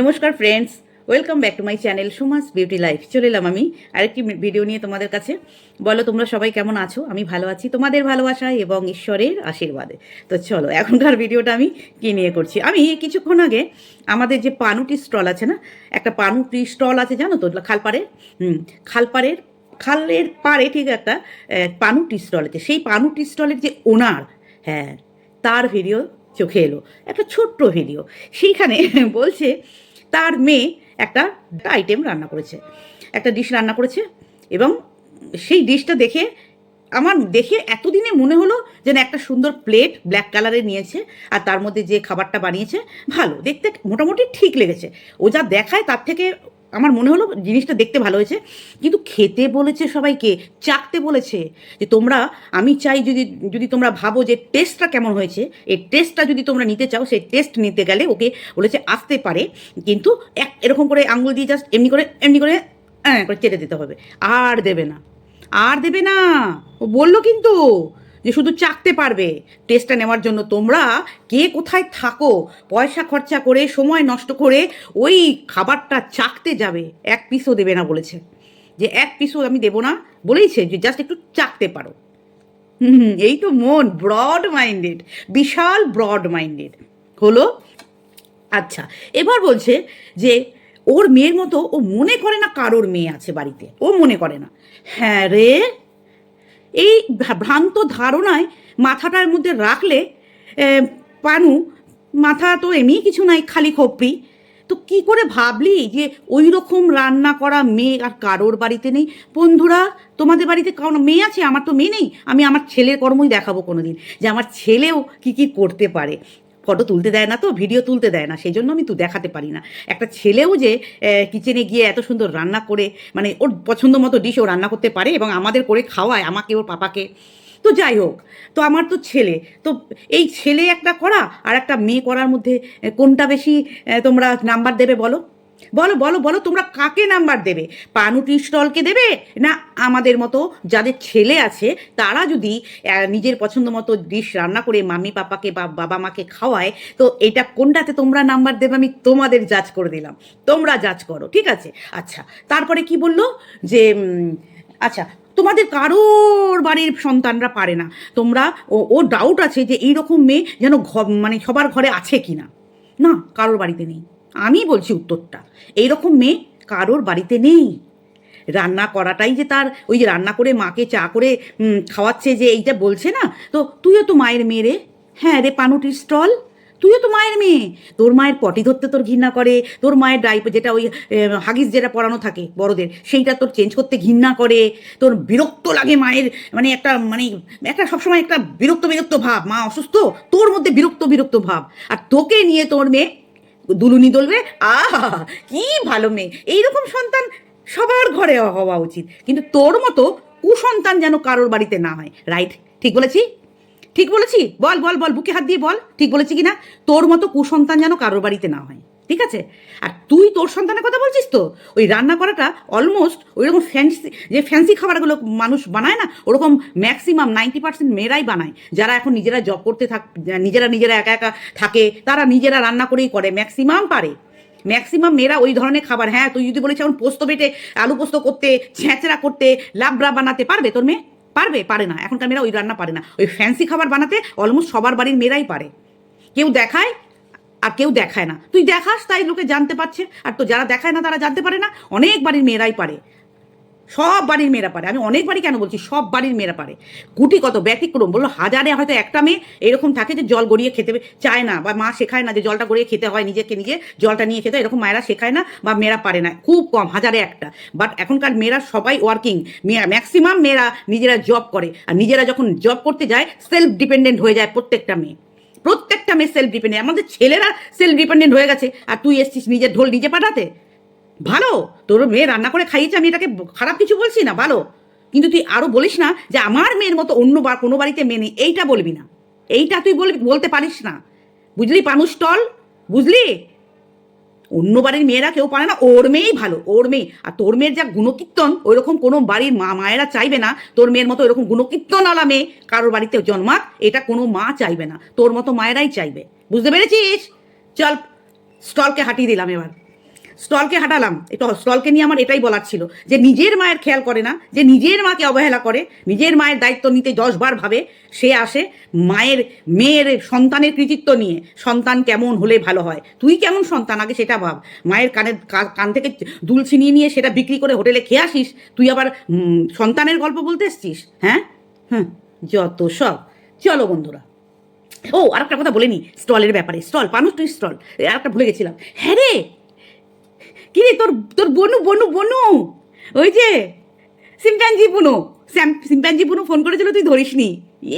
নমস্কার friends welcome back to my channel Suma's beauty life চলে এলাম আমি আরেকটি ভিডিও নিয়ে তোমাদের কাছে। বলো, তোমরা সবাই কেমন আছো? আমি ভালো আছি। তোমাদের ভালোবাসায় এবং ঈশ্বরের আশীর্বাদে। তো চলো, এখনকার ভিডিওটা আমি কি নিয়ে করছি? আমি কিছুক্ষণ আগে আমাদের যে পানুটি স্টল আছে না, একটা পানুটি স্টল আছে, জানো তো খালপাড়ে হুম, খালপাড়ের, খালের পাড়ে ঠিক একটা পানুটি স্টল আছে। সেই পানুটি স্টলের যে ওনার হ্যাঁ তার ভিডিও চোখে এলো। একটা ছোট্ট ভিডিও সেইখানে বলছে, তার মেয়ে একটা আইটেম রান্না করেছে। একটা ডিশ রান্না করেছে এবং সেই ডিশটা দেখে আমার, দেখে এতদিনে মনে হলো যেন একটা সুন্দর প্লেট ব্ল্যাক কালারে নিয়েছে আর তার মধ্যে যে খাবারটা বানিয়েছে, ভালো। দেখতে মোটামুটি ঠিক লেগেছে। ও যা দেখায় তার থেকে আমার মনে হলো জিনিসটা দেখতে ভালো হয়েছে। কিন্তু খেতে বলেছে সবাইকে, চাকতে বলেছে যে তোমরা, আমি চাই যদি যদি তোমরা ভাবো যে টেস্টটা কেমন হয়েছে, এই টেস্টটা যদি তোমরা নিতে চাও, সেই টেস্ট নিতে গেলে ওকে বলেছে আসতে পারে, কিন্তু এক, এরকম করে আঙুল দিয়ে জাস্ট এমনি করে এমনি করে করে চেটে দিতে হবে। আর দেবে না। আর দেবে না। ও বলল কিন্তু যে শুধু চাকতে পারবে। টেস্টটা নেওয়ার জন্য তোমরা কে কোথায় থাকো, পয়সা খরচা করে, সময় নষ্ট করে ওই খাবারটা চাকতে যাবে। এক পিসও দেবে না বলেছে। যে এক পিসও আমি দেবো না বলেইছে যে জাস্ট একটু চাকতে পারো। হুম এই তো মন ব্রড মাইন্ডেড বিশাল ব্রড মাইন্ডেড হলো? আচ্ছা এবার বলছে যে ওর মেয়ের মতো ও মনে করে না কারোর মেয়ে আছে বাড়িতে। ও মনে করে না। হ্যাঁ রে এই ভ্রান্ত ধারণায় মাথাটার মধ্যে রাখলে পানু, মাথা তো এমনি কিছু নাই, খালি খোপড়ি। তো কি করে ভাবলি যে ওই রকম রান্না করা মেয়ে আর কারোর বাড়িতে নেই? বন্ধুরা, তোমাদের বাড়িতে কারণ মেয়ে আছে? আমার তো মেয়ে নেই। আমি আমার ছেলের কর্মই দেখাবো কোনো দিন যে আমার ছেলেও কি কি করতে পারে। ফটো তুলতে দেয় না তো ভিডিও তুলতে দেয় না, সেই জন্য আমি তো দেখাতে পারি না। একটা ছেলেও যে কিচেনে গিয়ে এত সুন্দর রান্না করে মানে ওর পছন্দ মতো ডিশ ও রান্না করতে পারে এবং আমাদের করে খাওয়ায়, আমাকে, ওর পাপাকে। তো যাই হোক, তো আমার তো ছেলে, তো এই ছেলে একটা করা আর একটা মেয়ে করার মধ্যে কোনটা বেশি তোমরা নাম্বার দেবে বলো? বলো বলো বলো, তোমরা কাকে নাম্বার দেবে? পানুটি স্টলকে দেবে? না, আমাদের মতো যাদের ছেলে আছে, তারা যদি নিজের পছন্দ মতো ডিশ রান্না করে মাম্মি পাপাকে বা বাবা মাকে খাওয়ায়, তো এটা কোনটাতে তোমরা নাম্বার দেবে আমি তোমাদের জাজ করে দিলাম। তোমরা জাজ করো, ঠিক আছে? আচ্ছা তারপরে কি বলল? যে আচ্ছা তোমাদের কারোর বাড়ির সন্তানরা পারে না। তোমরা, ও ডাউট আছে যে এইরকম মেয়ে যেন মানে সবার ঘরে আছে কি না না, কারোর বাড়িতে নেই। আমি বলছি উত্তরটা। এইরকম মেয়ে কারোর বাড়িতে নেই। রান্না করাটাই যে তার ওই যে রান্না করে মাকে চা করে খাওয়াচ্ছে যে এইটা বলছে না? তো তুইও তো মায়ের মেয়ে রে। হ্যাঁ রে পানুটির স্টল। তুইও তো মায়ের মেয়ে। তোর মায়ের পটি ধরতে তোর ঘৃণা করে। তোর মায়ের ডাইপ যেটা ওই হাগিস যেটা পরানো থাকে বড়দের, সেইটা তোর চেঞ্জ করতে ঘৃণা করে। তোর বিরক্ত লাগে মায়ের মানে একটা মানে একটা সবসময় একটা বিরক্ত বিরক্ত ভাব। মা অসুস্থ, তোর মধ্যে বিরক্ত বিরক্ত ভাব। আর তোকে নিয়ে তোর মেয়ে দুলুনি দলবে? আহা, কি ভালো মেয়ে। এইরকম সন্তান সবার ঘরে হওয়া উচিত। কিন্তু তোর মতো কুসন্তান যেন কারোর বাড়িতে না হয়। রাইট ঠিক বলেছি? ঠিক বলেছি? বল বল বল, বুকে হাত দিয়ে বল। ঠিক বলেছি কিনা? তোর মতো কুসন্তান যেন কারোর বাড়িতে না হয়। ঠিক আছে? আর তুই তোর সন্তানের কথা বলছিস তো? ওই রান্না করাটা অলমোস্ট ওই রকম ফ্যান্সি যে ফ্যান্সি খাবারগুলো মানুষ বানায় না, ওরকম ম্যাক্সিমাম নাইনটি পার্সেন্ট মেয়েরাই বানায়। যারা এখন নিজেরা জব করতে থাক, নিজেরা নিজেরা একা একা থাকে, তারা নিজেরা রান্না করেই করে ম্যাক্সিমাম পারে। ম্যাক্সিমাম মেয়েরা ওই ধরনের খাবার হ্যাঁ তুই যদি বলিস এখন পোস্ত বেটে, আলু পোস্ত করতে, ছেঁচড়া করতে, লাবড়া বানাতে, পারবে তোর মেয়ে? পারবে, পারে না। এখনকার মেয়েরা ওই রান্না পারে না। ওই ফ্যান্সি খাবার বানাতে অলমোস্ট সবার বাড়ির মেয়েরাই পারে। কেউ দেখায় আর কেউ দেখায় না। তুই দেখাস, তাই লোকে জানতে পারছে। আর তো যারা দেখায় না, তারা জানতে পারে না। অনেক বাড়ির মেয়েরাই পারে। সব বাড়ির মেয়েরা পারে। আমি অনেক বাড়ি কেন বলছি? সব বাড়ির মেয়েরা পারে। গুটি কত ব্যতিক্রম। বলল, হাজারে হয়তো একটা মেয়ে এরকম থাকে যে জল গড়িয়ে খেতে চায় না, বা মা শেখায় না যে জলটা গড়িয়ে খেতে হয় নিজেকে নিজে, জলটা নিয়ে খেতে এরকম মায়েরা শেখায় না বা মেয়েরা পারে না। খুব কম, হাজারে একটা। বাট এখনকার মেয়েরা সবাই ওয়ার্কিং মেয়েরা ম্যাক্সিমাম মেয়েরা নিজেরা জব করে। আর নিজেরা যখন জব করতে যায় সেলফ ডিপেন্ডেন্ট হয়ে যায় প্রত্যেকটা মেয়ে। প্রত্যেকটা মেয়ে সেলফ ডিপেন্ডেন্ট আমাদের ছেলেরা সেলফ ডিপেন্ডেন্ট হয়ে গেছে। আর তুই এসছিস নিজের ঢোল নিজে পাঠাতে? ভালো। তোর মেয়ে রান্না করে খাইয়েছে, আমি এটাকে খারাপ কিছু বলছি না, ভালো। কিন্তু তুই আরও বলিস না যে আমার মেয়ের মতো অন্য বার কোনো বাড়িতে মেয়ে নেই, এইটা বলবি না। এইটা তুই বলবি, বলতে পারিস না। বুঝলি পানুষ টল? বুঝলি? অন্য বাড়ির মেয়েরা কেউ পারে না। ওর মেয়েই ভালো, ওর মেয়ে। আর তোর মেয়ের যা গুণকীর্তন, ওইরকম কোনো বাড়ির মা মায়েরা চাইবে না। তোর মেয়ের মতো ওইরকম গুণকীর্তন আলা মেয়ে কারোর বাড়িতে জন্মাক, এটা কোনো মা চাইবে না। তোর মতো মায়েরাই চাইবে। বুঝতে পেরেছিস? চল, স্টলকে হাঁটিয়ে দিলাম এবার। স্টলকে হাঁটালাম। একটু স্টলকে নিয়ে আমার এটাই বলার ছিল যে নিজের মায়ের খেয়াল করে না, যে নিজের মাকে অবহেলা করে, নিজের মায়ের দায়িত্ব নিতে দশবার ভাবে সে আসে মায়ের, মেয়ের সন্তানের কৃতিত্ব নিয়ে, সন্তান কেমন হলে ভালো হয়? তুই কেমন সন্তান? আগে সেটা ভাব। মায়ের কানের কান থেকে দুল ছিনিয়ে নিয়ে সেটা বিক্রি করে হোটেলে খেয়ে আসিস, তুই আবার সন্তানের গল্প বলতে এসছিস হ্যাঁ? হ্যাঁ যত সব। চলো বন্ধুরা। ও আর একটা কথা বলে নি, স্টলের ব্যাপারে। স্টল তুই স্টল। আর একটা ভুলে গেছিলাম। হ্যাঁ রে! কি রে তোর তোর বনু বনু বনু। ওই যে সিম্প্যাঞ্জি বুনু সিম্প্যাঞ্জি বুনু ফোন করেছিল তুই ধরিসনি।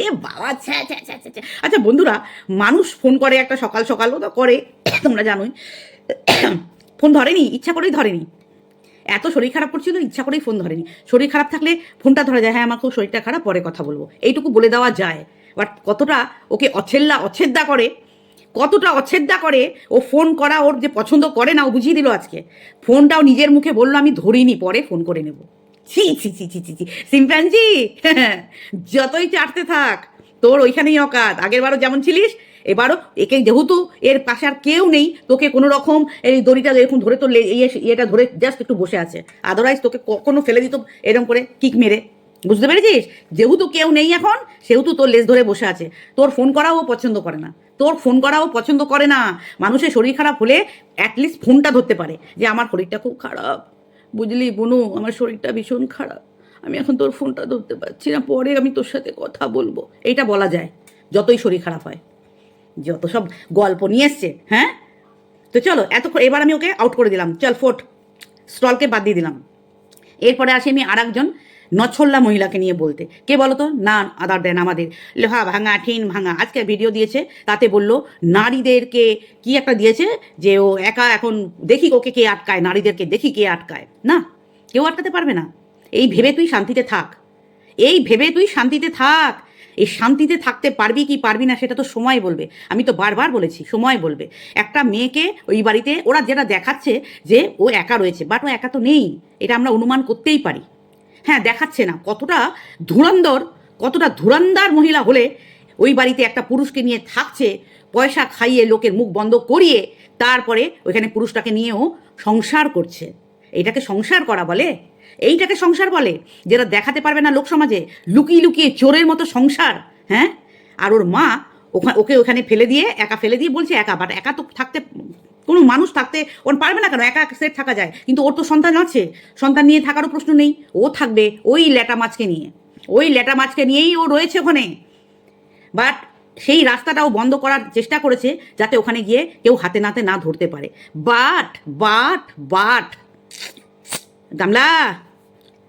এ বাবা ছ্যা ছ্যা ছ্যা, ছ্যা। আচ্ছা বন্ধুরা মানুষ ফোন করে একটা সকাল সকালও তো করে তোমরা জানোই। ফোন ধরেনি ইচ্ছা করেই ধরেনি। এত শরীর খারাপ করছিল ইচ্ছা করেই ফোন ধরেনি। শরীর খারাপ থাকলে ফোনটা ধরা যায়। হ্যাঁ আমার খুব শরীরটা খারাপ পরে কথা বলব। এইটুকু বলে দেওয়া যায়। বাট কতটা ওকে অছেল্লা অছেদ্দা করে কতটা অচ্ছেদ্যা করে, ও ফোন করা, ওর যে পছন্দ করে না, ও বুঝিয়ে দিল আজকে। ফোনটাও নিজের মুখে বলল, আমি ধরিনি, পরে ফোন করে নেব। ছি ছি ছি ছি ছি ছি। সিম্প্যাঞ্জি যতই চাটতে থাক, তোর ওইখানেই অকাত। আগের বারও যেমন ছিলিস, এবারও একে যেহেতু এর পাশে আর কেউ নেই, তোকে কোনো রকম এই দড়িটা এরকম ধরে লে- ইয়ে ইয়েটা ধরে জাস্ট একটু বসে আছে। আদারওয়াইজ তোকে কখনো ফেলে দিত এরকম করে কিক মেরে। বুঝতে পেরেছিস? যেহেতু কেউ নেই এখন, সেহেতু তোর লেজ ধরে বসে আছে। তোর ফোন করাও পছন্দ করে না। তোর ফোন করাও পছন্দ করে না। মানুষের শরীর খারাপ হলে অ্যাটলিস্ট ফোনটা ধরতে পারে যে, আমার শরীরটা খুব খারাপ। বুঝলি বনু, আমার শরীরটা ভীষণ খারাপ। আমি এখন তোর ফোনটা ধরতে পারছি না, পরে আমি তোর সাথে কথা বলব। এইটা বলা যায়, যতই শরীর খারাপ হয়। যত সব গল্প নিয়ে এসছে হ্যাঁ? তো চলো, এত এবার আমি ওকে আউট করে দিলাম। চল, ফোট। স্টলকে বাদ দিয়ে দিলাম। এরপরে আসি আমি আর একজন নছল্লা মহিলাকে নিয়ে বলতে। কে বলতো? না, আদার দেন আমাদের। লোহা ভাঙা, ঠিন, ভাঙা। আজকে ভিডিও দিয়েছে, তাতে বলল, নারীদেরকে কি একটা দিয়েছে? যে ও একা এখন দেখি ওকে কে আটকায়, নারীদেরকে দেখি কে আটকায়। না, কেউ আটকাতে পারবে না। এই ভেবে তুই শান্তিতে থাক। এই ভেবে তুই শান্তিতে থাক। এই শান্তিতে থাকতে পারবি কি পারবি না, সেটা তো সময় বলবে। আমি তো বারবার বলেছি, সময় বলবে। একটা মেয়েকে ওই বাড়িতে, ওরা যেটা দেখাচ্ছে যে ও একা রয়েছে বাট ও একা তো নেই। এটা আমরা অনুমান করতেই পারি। হ্যাঁ দেখাচ্ছে না। কতটা ধুরন্ধর, কতটা ধুরন্দার মহিলা হলে ওই বাড়িতে একটা পুরুষকে নিয়ে থাকছে, পয়সা খাইয়ে লোকের মুখ বন্ধ করিয়ে তারপরে ওইখানে পুরুষটাকে নিয়েও সংসার করছে। এটাকে সংসার করা বলে? এইটাকে সংসার বলে? যেটা দেখাতে পারবে না লোক সমাজে? লুকিয়ে লুকিয়ে চোরের মতো সংসার হ্যাঁ? আর ওর মা ওখানে ওকে ওখানে ফেলে দিয়ে, একা ফেলে দিয়ে বলছে একা বাট একা তো থাকতে কোনো মানুষ থাকতে ওর পারবে না কেন? একা সেট থাকা যায়। কিন্তু ওর তো সন্তান আছে। সন্তান নিয়ে থাকারও প্রশ্ন নেই। ও থাকবে ওই ল্যাটা মাছকে নিয়ে। ওই ল্যাটা মাছকে নিয়েই ও রয়েছে ওখানে। বাট সেই রাস্তাটাও বন্ধ করার চেষ্টা করেছে যাতে ওখানে গিয়ে কেউ হাতে নাতে না ধরতে পারে। বাট বাট বাট গামলা,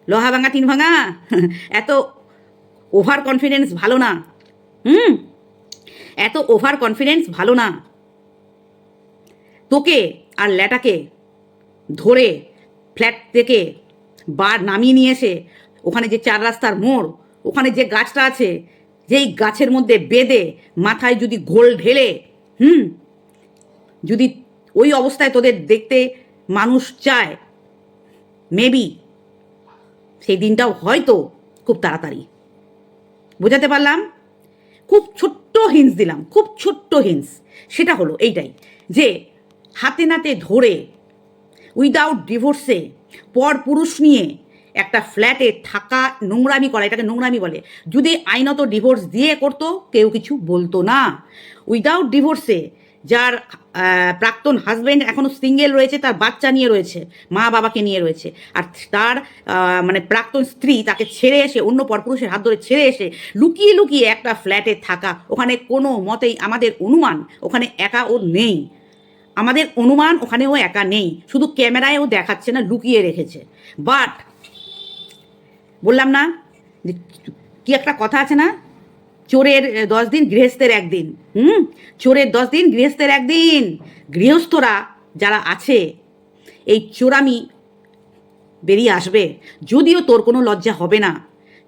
লোহা ভাঙা, টিন ভাঙা, এত ওভার কনফিডেন্স ভালো না। হুম? এত ওভার কনফিডেন্স ভালো না। তোকে আর ল্যাটাকে ধরে ফ্ল্যাট থেকে বার নামিয়ে নিয়ে এসে ওখানে যে চার রাস্তার মোড়, ওখানে যে গাছটা আছে, যেই গাছের মধ্যে বেঁধে মাথায় যদি ঘোল ঢেলে, হুম? যদি ওই অবস্থায় তোদের দেখতে মানুষ চায় মেবি সেই দিনটাও হয়তো খুব তাড়াতাড়ি। বোঝাতে পারলাম? খুব ছোট্ট হিন্স দিলাম, খুব ছোট্ট হিন্স সেটা হলো এইটাই যে হাতে নাতে ধরে উইদাউট ডিভোর্সে পর পুরুষ নিয়ে একটা ফ্ল্যাটে থাকা, নোংরামি করা, এটাকে নোংরামি বলে। যদি আইনত ডিভোর্স দিয়ে করতো, কেউ কিছু বলতো না। উইদাউট ডিভোর্সে যার প্রাক্তন হাজবেন্ড এখনও সিঙ্গেল রয়েছে, তার বাচ্চা নিয়ে রয়েছে, মা বাবাকে নিয়ে রয়েছে, আর তার মানে প্রাক্তন স্ত্রী তাকে ছেড়ে এসে, অন্য পরপুরুষের হাত ধরে ছেড়ে এসে লুকিয়ে লুকিয়ে একটা ফ্ল্যাটে থাকা, ওখানে কোনো মতেই আমাদের অনুমান, ওখানে একা ও নেই। আমাদের অনুমান ওখানে ও একা নেই, শুধু ক্যামেরায় ও দেখাচ্ছে না, লুকিয়ে রেখেছে। বাট বললাম না কি একটা কথা আছে না? চোরের দশ দিন, গৃহস্থের একদিন। হুম? চোরের দশ দিন, গৃহস্থের একদিন। গৃহস্থরা যারা আছে, এই চোরামি বেরিয়ে আসবে। যদিও তোর কোনো লজ্জা হবে না।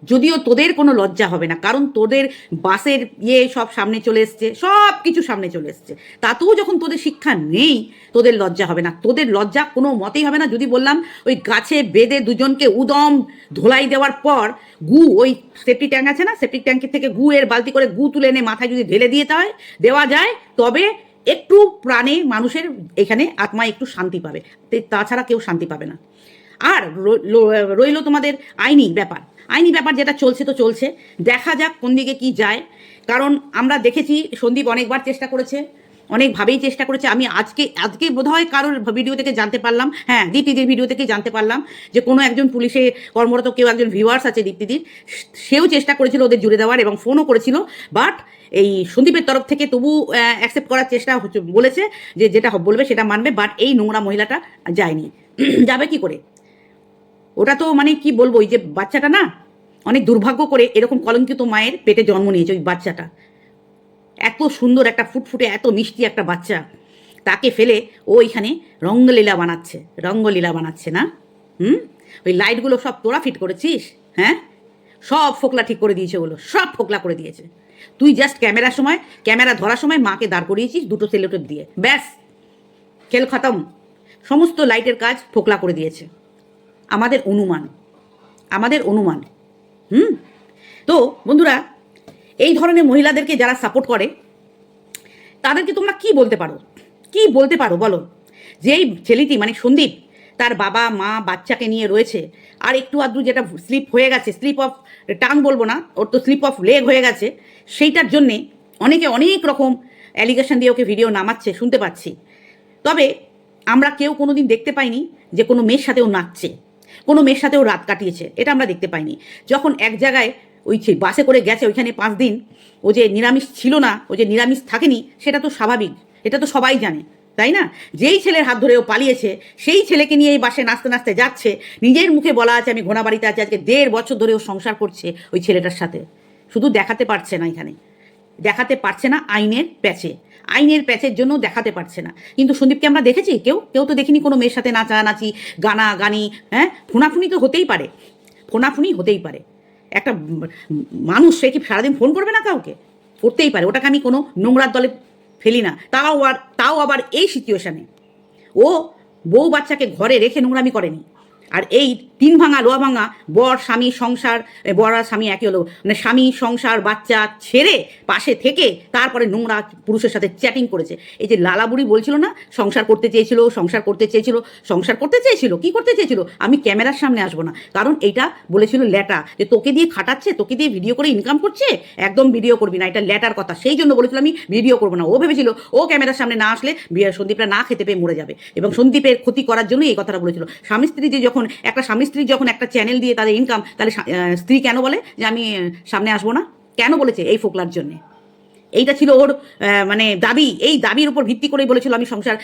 যদিও তোদের কোনো লজ্জা হবে না, কারণ তোদের বাসের ইয়ে সব সামনে চলে এসছে, সব কিছু সামনে চলে এসছে। তাতেও যখন তোদের শিক্ষা নেই, তোদের লজ্জা হবে না। তোদের লজ্জা কোনো মতেই হবে না, যদি বললাম ওই গাছে বেঁধে দুজনকে উদম ধোলাই দেওয়ার পর গু, ওই সেফটি ট্যাঙ্ক আছে না সেফটি ট্যাঙ্কের থেকে গু, এর বালতি করে গু তুলে এনে মাথায় যদি ঢেলে দিয়ে হয়, দেওয়া যায়, তবে একটু প্রাণে মানুষের এখানে আত্মা একটু শান্তি পাবে। তাছাড়া কেউ শান্তি পাবে না। আর রইল তোমাদের আইনি ব্যাপার। আইনি ব্যাপার যেটা চলছে তো চলছে। দেখা যাক কোন দিকে কি যায়। কারণ আমরা দেখেছি, সন্দীপ অনেকবার চেষ্টা করেছে, অনেকভাবেই চেষ্টা করেছে। আমি আজকে আজকে বোধহয় কারোর ভিডিও থেকে জানতে পারলাম হ্যাঁ দীপ্তিদির ভিডিও থেকে জানতে পারলাম যে কোনো একজন পুলিশে কর্মরত, কেউ একজন ভিউয়ার্স আছে দীপ্তিদির, সেও চেষ্টা করেছিল ওদের জুড়ে দেওয়ার এবং ফোনও করেছিল বাট এই সন্দীপের তরফ থেকে তবু অ্যাকসেপ্ট করার চেষ্টা বলেছে যে যেটা বলবে সেটা মানবে বাট এই নোংরা মহিলাটা যায়নি। যাবে কি করে? ওটা তো মানে কি বলব, ওই যে বাচ্চাটা না অনেক দুর্ভাগ্য করে এরকম কলঙ্কিত মায়ের পেটে জন্ম নিয়েছে ওই বাচ্চাটা। এত সুন্দর একটা ফুটফুটে, এত মিষ্টি একটা বাচ্চা। তাকে ফেলে ও এখানে রঙ্গলীলা বানাচ্ছে। রঙ্গলীলা বানাচ্ছে না? হুম? ওই লাইটগুলো সব তোরা ফিট করেছিস? হ্যাঁ? সব ফোকলা ঠিক করে দিয়েছে ওগুলো, সব ফোকলা করে দিয়েছে। তুই জাস্ট ক্যামেরার সময়, ক্যামেরা ধরার সময় মাকে দাঁড় করিয়েছিস দুটো সেলোটেপ দিয়ে। ব্যাস, খেল খতম। সমস্ত লাইটের কাজ ফোকলা করে দিয়েছে। আমাদের অনুমান। আমাদের অনুমান। হুম? তো, বন্ধুরা, এই ধরনের মহিলাদেরকে যারা সাপোর্ট করে, তাদেরকে তোমরা কি বলতে পারো? কি বলতে পারো, বলো? যেই ছেলেটি মানে সন্দীপ, তার বাবা, মা, বাচ্চাকে নিয়ে রয়েছে, আর একটু আধটু যেটা স্লিপ হয়ে গেছে স্লিপ অফ টাং বলব না, ওর তো স্লিপ অফ লেগ হয়ে গেছে, সেইটার জন্যে অনেকে অনেক রকম অ্যালিগেশন দিয়ে ওকে ভিডিও নামাচ্ছে, শুনতে পাচ্ছি। তবে আমরা কেউ কোনো দিন দেখতে পাইনি যে কোনো মেয়ের সাথে ও নাচছে। কোনো মেয়ের সাথেও রাত কাটিয়েছে, এটা আমরা দেখতে পাইনি। যখন এক জায়গায় ওই বাসে করে গেছে, ওইখানে পাঁচ দিন, ও যে নিরামিষ ছিল না, ও যে নিরামিষ থাকেনি, সেটা তো স্বাভাবিক, এটা তো সবাই জানে, তাই না? যেই ছেলের হাত ধরে ও পালিয়েছে, সেই ছেলেকে নিয়ে এই বাসে নাচতে নাচতে যাচ্ছে, নিজের মুখে বলা আছে, আমি ঘোড়া বাড়িতে আছি, আজকে দেড় বছর ধরে ও সংসার করছে ওই ছেলেটার সাথে। শুধু দেখাতে পারছে না এখানে। দেখাতে পারছে না আইনের প্যাচে। আইনের প্যাচের জন্য দেখাতে পারছে না। কিন্তু সন্দীপকে আমরা দেখেছি? কেউ? কেউ তো দেখিনি কোনো মেয়ের সাথে নাচানাচি গানা গানি হ্যাঁ? ফোনাফুনি তো হতেই পারে। ফোনাফুনি হতেই পারে। একটা মানুষ, সে কি সারাদিন ফোন করবে না কাউকে? করতেই পারে। ওটাকে আমি কোনো নোংরার দলে ফেলি না। তাও আর তাও আবার এই সিচুয়েশানে ও বউ বাচ্চাকে ঘরে রেখে নোংরামি করেনি। আর এই তিন ভাঙা লোয়া ভাঙা, বর, স্বামী, সংসার বর আর স্বামী একই হলো। মানে স্বামী, সংসার, বাচ্চা ছেড়ে পাশে থেকে তারপরে নোংরা পুরুষের সাথে চ্যাটিং করেছে। এই যে লালাবুড়ি বলছিল না, সংসার করতে চেয়েছিল, সংসার করতে চেয়েছিল, সংসার করতে চেয়েছিল, কি করতে চেয়েছিল? আমি ক্যামেরার সামনে আসব না। কারণ এইটা বলেছিল ল্যাটা, যে তোকে দিয়ে খাটাচ্ছে, তোকে দিয়ে ভিডিও করে ইনকাম করছে, একদম ভিডিও করবি না, এটা ল্যাটার কথা। সেই জন্য বলেছিল আমি ভিডিও করব না। ও ভেবেছিল, ও ক্যামেরার সামনে না আসলে সন্দীপরা না খেতে পেয়ে মরে যাবে। এবং সন্দীপের ক্ষতি করার জন্য এই কথাটা বলেছিল। স্বামী স্ত্রী যে যখন একটা স্বামী স্ত্রী যখন একটা চ্যানেল দিয়ে তাদের ইনকাম তাহলে স্ত্রী কেন বলে যে আমি সামনে আসব না? কেন বলেছে এই ফোকলার জন্যে? এইটা ছিল ওর মানে দাবি। এই দাবির উপর ভিত্তি করেই বলেছিল, আমি সংসার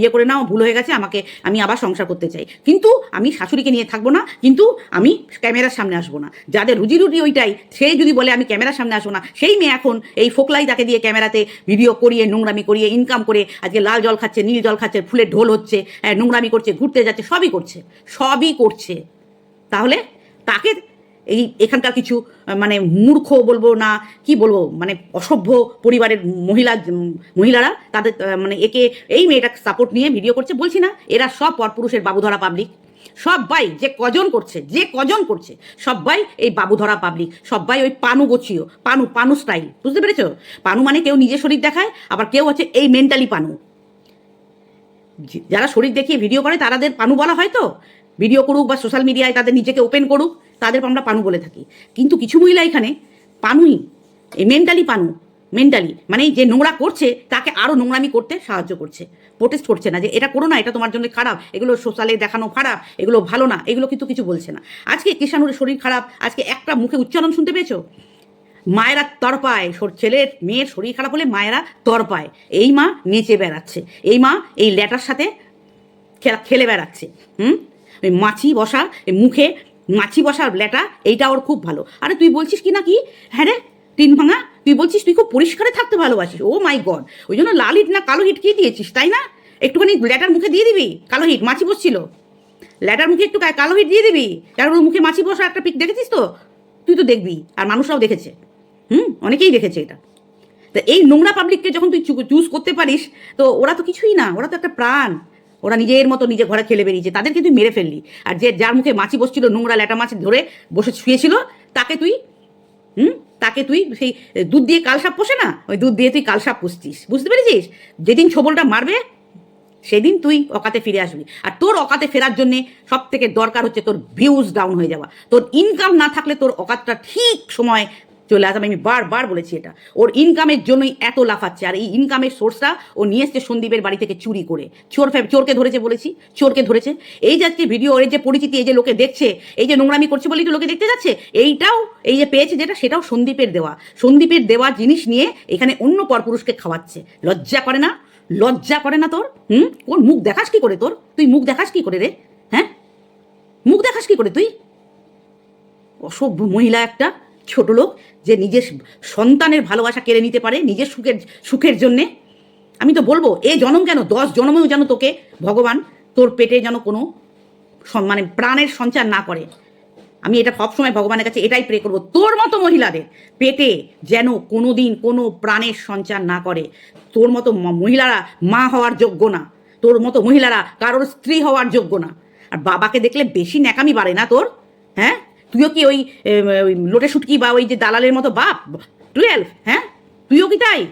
ইয়ে করে নাও, ভুল হয়ে গেছে, আমাকে, আমি আবার সংসার করতে চাই। কিন্তু আমি শাশুড়িকে নিয়ে থাকব না, কিন্তু আমি ক্যামেরার সামনে আসব না। যাদের রুজি রুটি ওইটাই, সে যদি বলে, আমি ক্যামেরার সামনে আসব না, সেই মেয়ে এখন এই ফোকলাই তাকে দিয়ে ক্যামেরাতে ভিডিও করিয়ে, নোংরামি করিয়ে ইনকাম করে, আজকে লাল জল খাচ্ছে, নীল জল খাচ্ছে, ফুলের ঢোল হচ্ছে নোংরামি করছে, ঘুরতে যাচ্ছে, সবই করছে। সবই করছে। তাহলে তাকে এই এখানকার কিছু মানে মূর্খ বলব না, কি বলব মানে অসভ্য পরিবারের মহিলা, মহিলারা তাদের মানে একে, এই মেয়েটা সাপোর্ট নিয়ে ভিডিও করছে, বলছি না, এরা সব পরপুরুষের বাবুধরা পাবলিক সবাই যে কজন করছে, যে কজন করছে সবাই এই বাবুধরা পাবলিক সবাই ওই পানু গোছিও, পানু পানু স্টাইল বুঝতে পেরেছ? পানু মানে কেউ নিজের শরীর দেখায়, আবার কেউ হচ্ছে এই মেন্টালি পানু। যারা শরীর দেখিয়ে ভিডিও করে তাদের পানু বলা হয় তো? ভিডিও করুক বা সোশ্যাল মিডিয়ায় তাদের নিজেকে ওপেন করুক। তাদের আমরা পানু বলে থাকি। কিন্তু কিছু মহিলা এখানে পানুই মেন্টালি পানু মেন্টালি মানে যে নোংরা করছে, তাকে আরও নোংরামি করতে সাহায্য করছে প্রোটেস্ট করছে না যে এটা করো না, এটা তোমার জন্য খারাপ, এগুলো সোশ্যালে দেখানো খারাপ, এগুলো ভালো না, এগুলো কিন্তু কিছু বলছে না। আজকে কিষানুরের শরীর খারাপ, আজকে একটা মুখে উচ্চারণ শুনতে পেয়েছ? মায়েরা তরপায় ছেলের মেয়ের শরীর খারাপ হলে মায়েরা তরপায় এই মা নেচে বেড়াচ্ছে, এই মা এই ল্যাটার সাথে খেলা খেলে বেড়াচ্ছে, হুম? ওই মাছি বসা মুখে মাছি বসার ল্যাটা এইটা ওর খুব ভালো। আরে তুই বলছিস কি না কি হ্যাঁ রে তিন ভাঙা। তুই বলছিস তুই খুব পরিষ্কারে থাকতে ভালোবাসিস। Oh my god. ওই জন্য লাল হিট না কালো হিট কি দিয়েছিস, তাই না? একটুখানি ল্যাটার মুখে দিয়ে দিবি? কালো হিট মাছি বসছিল। ল্যাটার মুখে একটু কালো হিট দিয়ে দিবি? কারণ ওর মুখে মাছি বসা একটা পিক দেখেছিস তো? তুই তো দেখবি, আর মানুষরাও দেখেছে। হুম? অনেকেই দেখেছে এটা। তা এই নোংরা পাবলিককে যখন তুই চুজ করতে পারিস, তো ওরা তো কিছুই না, ওরা তো একটা প্রাণ। ওরা নিজের মতো নিজে ঘরে খেলে বেরিয়েছে। তাদেরকে তুই মেরে ফেললি। আর যে যার মুখে মাছি বসছিল, নোংরা ল্যাটা মাছ ধরে বসে শুয়েছিল, তাকে তুই, হুম? তাকে তুই সেই দুধ দিয়ে কালসাপ পোষে না? ওই দুধ দিয়ে তুই কালসাপ পুষছিস বুঝতে পেরেছিস? যেদিন ছোবলটা মারবে, সেদিন তুই অকাতে ফিরে আসবি। আর তোর অকাতে ফেরার জন্যে সব থেকে দরকার হচ্ছে তোর ভিউজ ডাউন হয়ে যাওয়া। তোর ইনকাম না থাকলে তোর অকাতটা ঠিক সময় চলে আসবে আমি বারবার বলেছি এটা। ওর ইনকামের জন্যই এত লাফাচ্ছে। আর এই ইনকামের সোর্সটা ও নিয়ে এসছে সন্দীপের বাড়ি থেকে চুরি করে। চোর চোরকে ধরেছে বলেছি, চোরকে ধরেছে। এই যে আজকে ভিডিও ওর যে পরিচিতি, এই যে লোকে দেখছে, এই যে নোংরামি করছে বলেই তো লোকে দেখতে যাচ্ছে। এইটাও, এই যে পেয়েছে যেটা, সেটাও সন্দীপের দেওয়া। সন্দীপের দেওয়া জিনিস নিয়ে এখানে অন্য পরপুরুষকে খাওয়াচ্ছে। লজ্জা করে না? লজ্জা করে না তোর? হুম? ওর মুখ দেখাস কি করে তোর? তুই মুখ দেখাস কি করে রে? হ্যাঁ? মুখ দেখাস কি করে তুই? অসভ্য মহিলা একটা। ছোট লোক যে নিজের সন্তানের ভালোবাসা কেড়ে নিতে পারে নিজের সুখের সুখের জন্যে। আমি তো বলব, এ জনম কেন? দশ জনমেও যেন তোকে ভগবান তোর পেটে যেন কোনো মানে প্রাণের সঞ্চার না করে। আমি এটা সবসময় ভগবানের কাছে এটাই প্রে করব, তোর মতো মহিলাদের পেটে যেন কোনো দিন কোনো প্রাণের সঞ্চার না করে। তোর মতো মহিলারা মা হওয়ার যোগ্য না। তোর মতো মহিলারা কারোর স্ত্রী হওয়ার যোগ্য না। আর বাবাকে দেখলে বেশি ন্যাকামি বাড়ে না তোর? হ্যাঁ? তুইও কি ওই লোটে শুটকি বা ওই যে দালালের মতো বাপ? টুয়েলভ হ্যাঁ? তুইও কি তাই?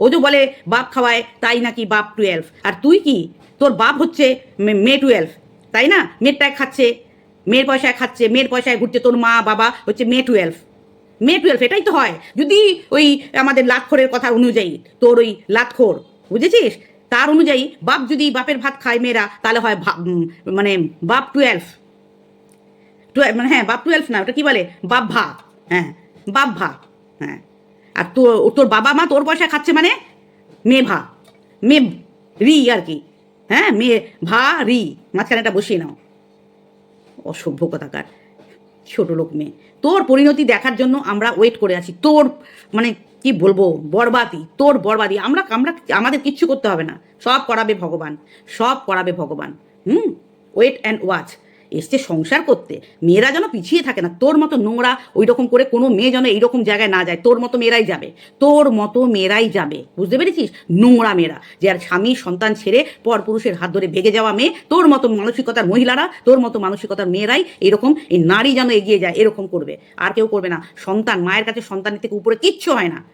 ও তো বলে বাপ খাওয়ায়, তাই নাকি বাপ টুয়েলভ আর তুই কি? তোর বাপ হচ্ছে মে- মেয়ে টুয়েলভ তাই না? মেয়েরটায় খাচ্ছে, মেয়ের পয়সায় খাচ্ছে, মেয়ের পয়সায় ঘুরছে, তোর মা বাবা হচ্ছে মে টুয়েলভ মে টুয়েলভ এটাই তো হয়। যদি ওই আমাদের লাতখোরের কথা অনুযায়ী তোর ওই লাতখোর, বুঝেছিস? তার অনুযায়ী বাপ যদি বাপের ভাত খায় মেয়েরা, তাহলে হয় মানে বাপ টুয়েলভ টুয়েলভ মানে হ্যাঁ বাপ টুয়েলভ না, ওটা কি বলে? বাপ ভা হ্যাঁ বাপ ভা হ্যাঁ। আর তোর তোর বাবা মা তোর পয়সা খাচ্ছে মানে? মে ভা মে রি আর কি। হ্যাঁ মে ভা রি। মাঝখানেটা বসিয়ে নাও। অসভ্য কথাকার। ছোট লোক মেয়ে। তোর পরিণতি দেখার জন্য আমরা ওয়েট করে আছি। তোর মানে কি বলব? বরবাদি। তোর বরবাদি। আমরা আমরা, আমাদের কিচ্ছু করতে হবে না। সব করাবে ভগবান। সব করাবে ভগবান। হুম? ওয়েট অ্যান্ড ওয়াচ এসছে সংসার করতে। মেয়েরা যেন পিছিয়ে থাকে না। তোর মতো নোংরা ওই রকম করে কোনো মেয়ে যেন এইরকম জায়গায় না যায়। তোর মতো মেয়েরাই যাবে। তোর মতো মেয়েরাই যাবে। বুঝতে পেরেছিস? নোংরা মেয়েরা। যে আর স্বামী সন্তান ছেড়ে পর পুরুষের হাত ধরে ভেগে যাওয়া মেয়ে, তোর মতো মানসিকতার মহিলারা, তোর মতো মানসিকতার মেয়েরাই এরকম এই নারী যেন এগিয়ে যায়, এরকম করবে। আর কেউ করবে না। সন্তান, মায়ের কাছে সন্তানের থেকে উপরে কিচ্ছু হয় না।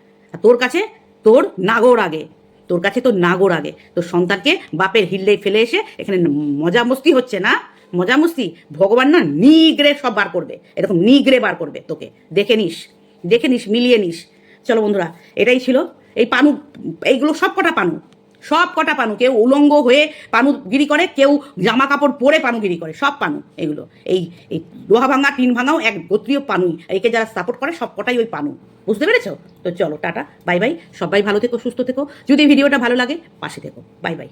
তোর কাছে তোর নাগর আগে। তোর কাছে তোর নাগর আগে। তোর সন্তানকে বাপের হিল্লে ফেলে এসে এখানে মজা মস্তি হচ্ছে না? মজা মস্তি, ভগবান না নিগড়ে সব বার করবে। এরকম নিগড়ে বার করবে তোকে। দেখে নিস দেখে নিস, মিলিয়ে নিস। চলো বন্ধুরা, এটাই ছিল। এই পানু, এইগুলো সব কটা পানু। সব কটা পানু। কেউ উলঙ্গ হয়ে পানুগিরি করে, কেউ জামা কাপড় পরে পানুগিরি করে। সব পানু এগুলো। এই এই লোহা ভাঙা, টিন ভাঙাও এক গোত্রীয় পানুই। একে যারা সাপোর্ট করে, সব কটাই ওই পানু। বুঝতে পেরেছ? তো চলো, টাটা, বাই বাই। সবাই ভালো থেকো, সুস্থ থেকো। যদি ভিডিওটা ভালো লাগে, পাশে থেকো। Bye bye.